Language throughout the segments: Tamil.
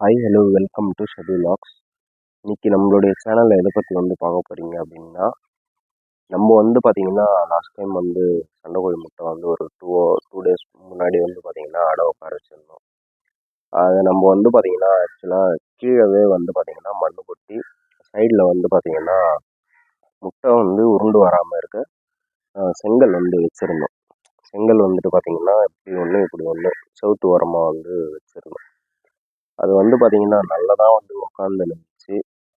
Hi hello welcome to schedule logs இன்றைக்கி நம்மளுடைய சேனலில் எதை பற்றி வந்து பார்க்க போகிறீங்க அப்படின்னா நம்ம வந்து பார்த்திங்கன்னா லாஸ்ட் டைம் வந்து சண்டைக்கோழி முட்டை வந்து ஒரு டூ டூ டேஸ் முன்னாடி வந்து பார்த்திங்கன்னா அடை உட்கார வச்சுருந்தோம். அதை நம்ம வந்து பார்த்திங்கன்னா ஆக்சுவலாக கீழவே வந்து பார்த்திங்கன்னா மண் கொட்டி சைடில் வந்து பார்த்திங்கன்னா முட்டை வந்து உருண்டு வராமல் இருக்க செங்கல் வந்து வச்சுருந்தோம். செங்கல் வந்துட்டு பார்த்திங்கன்னா இப்படி ஒன்று இப்படி ஒன்று செவுத்து உரமாக வந்து வச்சுருந்தோம். அது வந்து பார்த்தீங்கன்னா நல்லதாக வந்து உட்காந்து இருந்துச்சு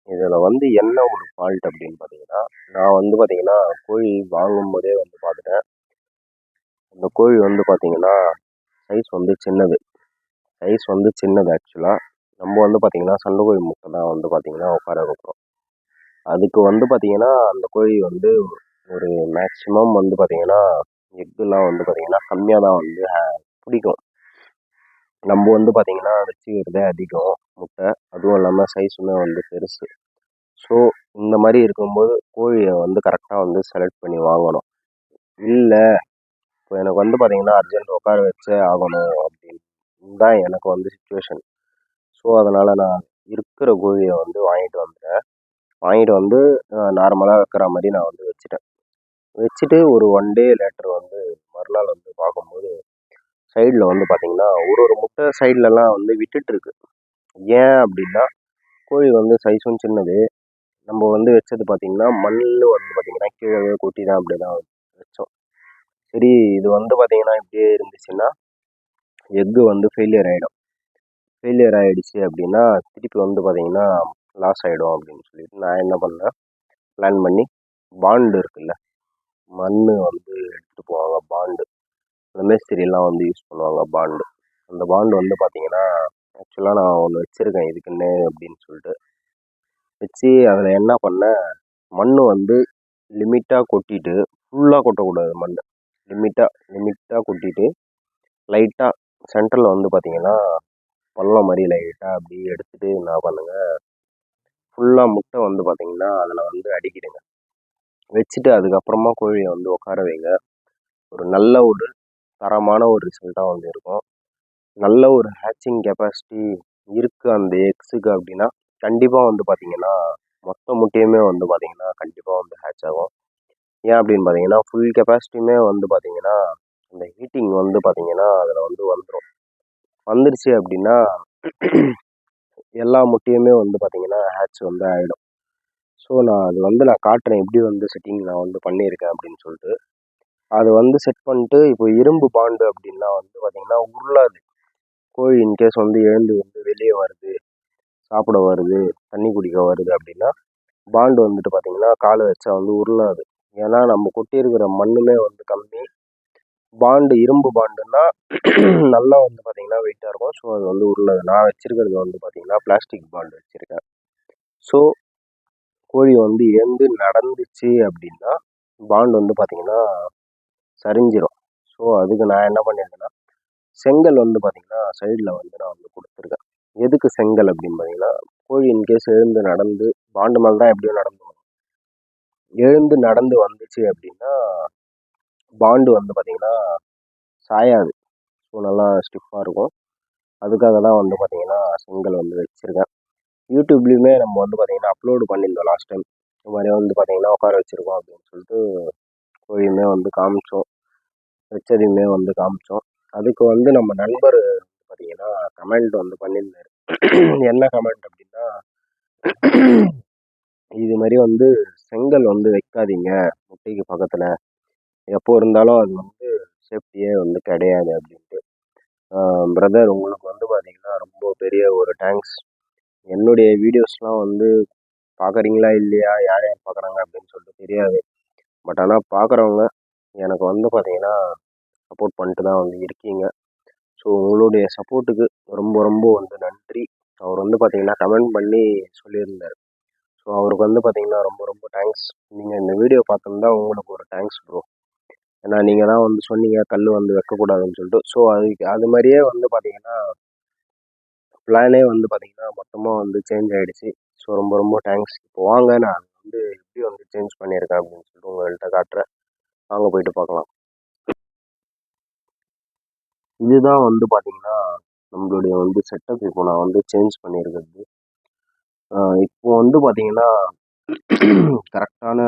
இதில் வந்து என்ன ஒரு ஃபால்ட் அப்படின்னு பார்த்தீங்கன்னா நான் வந்து பார்த்தீங்கன்னா கோழி வாங்கும்போதே வந்து பார்த்துட்டேன் அந்த கோழி வந்து பார்த்தீங்கன்னா சைஸ் வந்து சின்னது. சைஸ் வந்து சின்னது ஆக்சுவலாக நம்ம வந்து பார்த்தீங்கன்னா சண்டை கோழி முட்டை தான் வந்து பார்த்தீங்கன்னா உட்கார வைக்கிறோம். அதுக்கு வந்து பார்த்தீங்கன்னா அந்த கோழி வந்து ஒரு மேக்ஸிமம் வந்து பார்த்தீங்கன்னா எக்குலாம் வந்து பார்த்தீங்கன்னா கம்மியாக தான் வந்து பிடிக்கும். நம்ம வந்து பார்த்திங்கன்னா வச்சுக்கிறதே அதிகம். முட்டை அதுவும் இல்லாமல் சைஸுமே வந்து பெருசு. ஸோ இந்த மாதிரி இருக்கும்போது கோழியை வந்து கரெக்டாக வந்து செலக்ட் பண்ணி வாங்கணும். இல்லை இப்போ எனக்கு வந்து பார்த்திங்கன்னா அர்ஜென்ட் உட்கார வச்சே ஆகணும் அப்படின்னு தான் எனக்கு வந்து சுச்சுவேஷன் ஸோ அதனால் நான் இருக்கிற கோழியை வந்து வாங்கிட்டு வந்துட்டேன். வாங்கிட்டு வந்து நார்மலாக வைக்கிற மாதிரி நான் வந்து வச்சுட்டேன். வச்சுட்டு ஒரு ஒன் டே லேட்டர் வந்து மறுநாள் வந்து பார்க்கும்போது சைடில் வந்து பார்த்திங்கன்னா ஒரு ஒரு முட்டை சைட்லலாம் வந்து விட்டுட்டுருக்கு. ஏன் அப்படின்னா கோழி வந்து சைஸும் சின்னது. நம்ம வந்து வச்சது பார்த்திங்கன்னா மண் வந்து பார்த்தீங்கன்னா கீழே கொட்டி தான் அப்படி தான் வச்சோம். சரி இது வந்து பார்த்திங்கன்னா இப்படியே இருந்துச்சுன்னா எக்கு வந்து ஃபெயிலியர் ஆகிடும் ஃபெயிலியர் ஆகிடுச்சு அப்படின்னா திருப்பி வந்து பார்த்திங்கன்னா லாஸ் ஆகிடும் அப்படின்னு சொல்லிட்டு நான் என்ன பண்ணேன்? பிளான் பண்ணி பாண்டு இருக்குல்ல மண் வந்து எடுத்துகிட்டு போவாங்க பாண்டு இந்த மேஸ்திரியெல்லாம் வந்து யூஸ் பண்ணுவாங்க பாண்டு. அந்த பாண்டு வந்து பார்த்தீங்கன்னா ஆக்சுவலாக நான் ஒன்று வச்சுருக்கேன் இதுக்குன்னு அப்படின்னு சொல்லிட்டு. வச்சு அதில் என்ன பண்ணேன் மண் வந்து லிமிட்டாக கொட்டிட்டு ஃபுல்லாக கொட்டக்கூடாது மண் லிமிட்டாக லிமிட்டாக கொட்டிட்டு லைட்டாக சென்டரில் வந்து பார்த்தீங்கன்னா பள்ளம் மாதிரி லைட்டாக அப்படியே எடுத்துகிட்டு என்ன பண்ணுங்க ஃபுல்லாக முட்டை வந்து பார்த்திங்கன்னா அதில் வந்து அடிக்கிடுங்க. வச்சுட்டு அதுக்கப்புறமா கோழியை வந்து உட்கார வைங்க. ஒரு நல்ல ஒரு தரமான ஒரு ரிசல்ட்டாக வந்து இருக்கும் நல்ல ஒரு ஹேச்சிங் கெப்பாசிட்டி இருக்குது அந்த எக்ஸுக்கு அப்படின்னா கண்டிப்பாக வந்து பார்த்திங்கன்னா மொத்த முட்டையுமே வந்து பார்த்திங்கன்னா கண்டிப்பாக வந்து ஹேட்ச் ஆகும். ஏன் அப்படின்னு பார்த்தீங்கன்னா ஃபுல் கெப்பாசிட்டியுமே வந்து பார்த்திங்கன்னா அந்த ஹீட்டிங் வந்து பார்த்திங்கன்னா அதில் வந்து வந்துடும் வந்துருச்சு அப்படின்னா எல்லா முட்டையுமே வந்து பார்த்திங்கன்னா ஹேட்ச் வந்து ஆகிடும் ஸோ நான் அது வந்து நான் காட்டுறேன் எப்படி வந்து செட்டிங் நான் வந்து பண்ணியிருக்கேன் அப்படின்னு சொல்லிட்டு. அது வந்து செட் பண்ணிட்டு இப்போ இரும்பு பாண்டு அப்படின்னா வந்து பார்த்தீங்கன்னா உருளாது. கோழி இன்கேஸ் வந்து எழுந்து வந்து வெளியே வருது சாப்பிட வருது தண்ணி குடிக்க வருது அப்படின்னா பாண்டு வந்துட்டு பார்த்தீங்கன்னா காலை வச்சா வந்து உருளாது. ஏன்னா நம்ம கொட்டியிருக்கிற மண்ணுமே வந்து கம்மி. பாண்டு இரும்பு பாண்டுன்னா நல்லா வந்து பார்த்திங்கன்னா வெயிட்டாக இருக்கும். ஸோ அது வந்து உருளாது. நான் வச்சுருக்கிறது வந்து பார்த்திங்கன்னா பிளாஸ்டிக் பாண்டு வச்சுருக்கேன். ஸோ கோழி வந்து எழுந்து நடந்துச்சு அப்படின்னா பாண்டு வந்து பார்த்திங்கன்னா சரிஞ்சிரும். ஸோ அதுக்கு நான் என்ன பண்ணியிருக்கேன்னா செங்கல் வந்து பார்த்திங்கன்னா சைடில் வந்து நான் வந்து கொடுத்துருக்கேன். எதுக்கு செங்கல் அப்படின்னு பார்த்தீங்கன்னா கோழி இன்கேஸ் எழுந்து நடந்து பாண்டு மேல் தான் எப்படியும் நடந்து வரும். எழுந்து நடந்து வந்துச்சு அப்படின்னா பாண்டு வந்து பார்த்திங்கன்னா சாயாது. ஸோ நல்லா ஸ்டிஃபாக இருக்கும். அதுக்காக தான் வந்து பார்த்திங்கன்னா செங்கல் வந்து வச்சுருக்கேன். யூடியூப்லேயுமே நம்ம வந்து பார்த்தீங்கன்னா அப்லோடு பண்ணியிருந்தோம் லாஸ்ட் டைம் இந்த மாதிரி வந்து பார்த்திங்கன்னா உட்கார வச்சுருக்கோம் அப்படின்னு சொல்லிட்டு கோழியுமே வந்து காமிச்சோம். வச்சதையுமே வந்து காமிச்சோம். அதுக்கு வந்து நம்ம நண்பர் பார்த்தீங்கன்னா கமெண்ட் வந்து பண்ணியிருந்தாரு. என்ன கமெண்ட் அப்படின்னா இது மாதிரி வந்து செங்கல் வந்து வைக்காதீங்க. முட்டைக்கு பக்கத்தில். எப்போ இருந்தாலும் அது வந்து சேஃப்டியே வந்து கிடையாது அப்படின்ட்டு. பிரதர் உங்களுக்கு வந்து பார்த்தீங்கன்னா ரொம்ப பெரிய ஒரு தேங்க்ஸ் என்னுடைய வீடியோஸ்லாம் வந்து பார்க்குறீங்களா இல்லையா? யார் யார் பார்க்குறாங்க அப்படின்னு சொல்லிட்டு தெரியாது. பட் ஆனால் பார்க்குறவங்க எனக்கு வந்து பார்த்தீங்கன்னா சப்போர்ட் பண்ணிட்டு தான் வந்து இருக்கீங்க. ஸோ உங்களுடைய சப்போர்ட்டுக்கு ரொம்ப ரொம்ப வந்து நன்றி. அவர் வந்து பார்த்தீங்கன்னா கமெண்ட் பண்ணி சொல்லியிருந்தார். ஸோ அவருக்கு வந்து பார்த்தீங்கன்னா ரொம்ப ரொம்ப தேங்க்ஸ் நீங்கள் இந்த வீடியோ பார்த்துருந்தா உங்களுக்கு ஒரு தேங்க்ஸ் ப்ரோ ஏன்னா நீங்கள் தான் வந்து சொன்னீங்க கல் வந்து வைக்கக்கூடாதுன்னு சொல்லிட்டு. ஸோ அதுக்கு அது மாதிரியே வந்து பார்த்தீங்கன்னா பிளானே வந்து பார்த்தீங்கன்னா மொத்தமாக வந்து சேஞ்ச் ஆகிடுச்சு ஸோ ரொம்ப ரொம்ப தேங்க்ஸ் இப்போ வாங்க நான் வந்து எப்படி வந்து சேஞ்ச் பண்ணியிருக்கேன் அப்படின்னு சொல்லிட்டு உங்கள்கிட்ட காட்டுறேன். வாங்க போயிட்டு பார்க்கலாம். இதுதான் வந்து பார்த்தீங்கன்னா நம்மளுடைய வந்து செட்டப் இப்போ நான் வந்து சேஞ்ச் பண்ணியிருக்கிறது. இப்போ வந்து பார்த்தீங்கன்னா கரெக்டான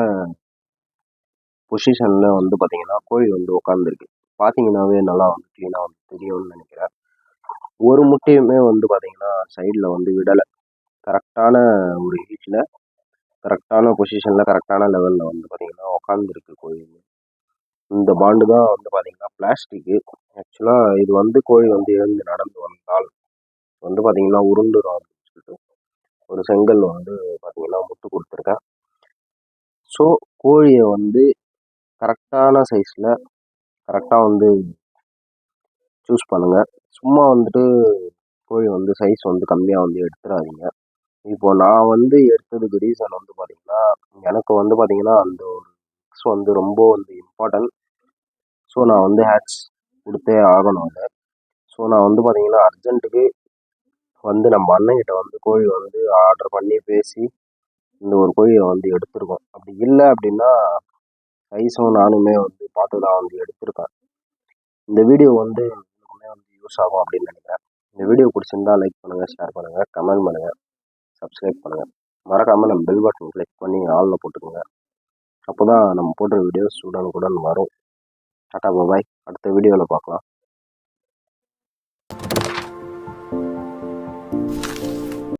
பொசிஷனில் வந்து பார்த்தீங்கன்னா கோழி வந்து உட்காந்துருக்கு பார்த்தீங்கன்னாவே நல்லா வந்து க்ளீனாக வந்து தெரியும்னு நினைக்கிறேன். ஒரு முட்டையுமே வந்து பார்த்தீங்கன்னா சைடில் வந்து விடலை. கரெக்டான ஒரு ஹீட்டில் கரெக்டான பொசிஷனில் கரெக்டான லெவலில் வந்து பார்த்தீங்கன்னா உக்காந்துருக்கு கோழி இந்த பாண்டு தான் வந்து பார்த்திங்கன்னா பிளாஸ்டிக்கு ஆக்சுவலாக இது வந்து கோழி வந்து எழுந்து நடந்து வந்தால் வந்து பார்த்திங்கன்னா உருண்டுரும் அப்படின்னு சொல்லிட்டு ஒரு செங்கல் வந்து பார்த்திங்கன்னா முட்டு கொடுத்துருக்கேன் ஸோ கோழியை வந்து கரெக்டான சைஸில் கரெக்டாக வந்து சூஸ் பண்ணுங்கள் சும்மா வந்துட்டு கோழி வந்து சைஸ் வந்து கம்மியாக வந்து எடுத்துடாதீங்க இப்போ நான் வந்து எடுத்ததுக்கு ரீசன் வந்து பார்த்தீங்கன்னா எனக்கு வந்து பார்த்தீங்கன்னா அந்த ஒரு மிக்ஸ் வந்து ரொம்ப வந்து இம்பார்ட்டன்ட் ஸோ நான் வந்து ஹேட்ஸ் கொடுத்தே ஆகணும் அதை ஸோ நான் வந்து பார்த்தீங்கன்னா அர்ஜென்ட்டுக்கு வந்து நம்ம அண்ணன்கிட்ட வந்து கோழி வந்து ஆர்டர் பண்ணி பேசி இந்த ஒரு கோழியை வந்து எடுத்திருக்கோம். அப்படி இல்லை அப்படின்னா சைஸும் நானுமே வந்து பார்த்து தான் வந்து எடுத்திருக்கேன். இந்த வீடியோ வந்து உங்களுக்குமே வந்து யூஸ் ஆகும் அப்படின்னு நினைக்கிறேன். இந்த வீடியோ பிடிச்சிருந்தா லைக் பண்ணுங்கள் ஷேர் பண்ணுங்கள் கமெண்ட் பண்ணுங்கள் சப்ஸ்கிரைப் பண்ணுங்கள் மறக்காமல் நம்ம பெல் பட்டன் கிளிக் பண்ணி ஆளில் போட்டுக்கோங்க. அப்போ தான் நம்ம போடுற வீடியோஸ் உடனுக்குடன் வரும். டாட்டா பாபாய் அடுத்த வீடியோவில் பார்க்கலாம்.